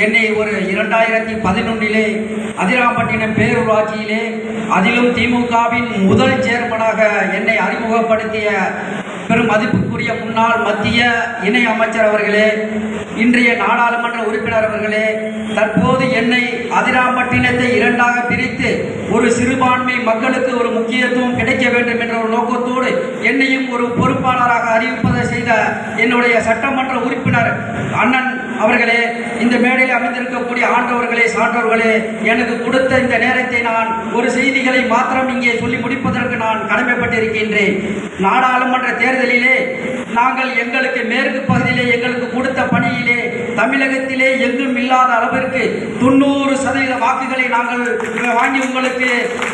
என்னை ஒரு இரண்டாயிரத்தி பதினொன்றிலே அதிராம்பட்டினம் பேரூராட்சியிலே அதிலும் திமுகவின் முதல் சேர்மனாக என்னை அறிமுகப்படுத்திய பெரும் மதிப்புக்குரிய முன்னாள் மத்திய இணை அமைச்சர் அவர்களே இன்றைய நாடாளுமன்ற உறுப்பினர் அவர்களே தற்போது என்னை அதிராம்பட்டினத்தை இரண்டாக பிரித்து ஒரு சிறுபான்மை மக்களுக்கு ஒரு முக்கியத்துவம் கிடைக்க வேண்டும் என்ற ஒரு நோக்கத்தோடு என்னையும் ஒரு பொறுப்பாளராக அறிவிப்பதை செய்த என்னுடைய சட்டமன்ற உறுப்பினர் அண்ணன் அவர்களே மேடையில் அமைந்திருக்கக்கூடிய ஆண்டவர்களே சான்றோர்களே எனக்கு கொடுத்த இந்த நேரத்தை நான் ஒரு செய்திகளை மாத்திரம் இங்கே சொல்லி முடிப்பதற்கு நான் கடமைப்பட்டிருக்கின்றேன். நாடாளுமன்ற தேர்தலிலே நாங்கள் எங்களுக்கு மேற்கு பகுதியிலே எங்களுக்கு கொடுத்த பணியிலே தமிழகத்திலே எங்கும் இல்லாத அளவிற்கு தொண்ணூறு சதவீத வாக்குகளை நாங்கள் வாங்கி உங்களுக்கு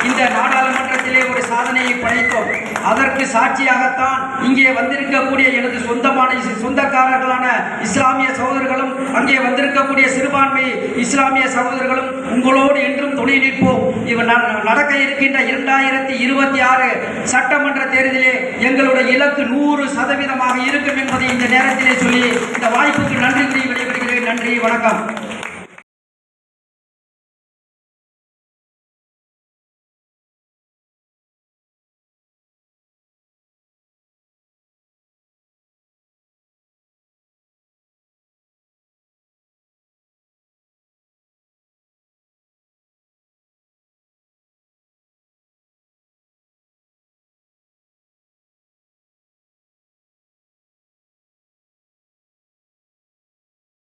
இந்த நாடாளுமன்றத்திலே ஒரு சாதனையை படைத்தோம். அதற்கு சாட்சியாகத்தான் இங்கே வந்திருக்கக்கூடிய எனது சொந்தமான சொந்தக்காரர்களான இஸ்லாமிய சகோதரர்களும் அங்கே வந்திருக்கக்கூடிய சிறுபான்மை இஸ்லாமிய சகோதரர்களும் உங்களோடு என்றும் துணை நிற்போம். இவன் நடக்க இருக்கின்ற இரண்டாயிரத்தி இருபத்தி ஆறு சட்டமன்ற தேர்தலிலே எங்களுடைய இலக்கு நூறு சதவீதமாக இருக்கும் என்பதை இந்த நேரத்திலே சொல்லி இந்த வாய்ப்புக்கு நன்றி கூறி விடைபெறுகிறேன். நன்றி வணக்கம்.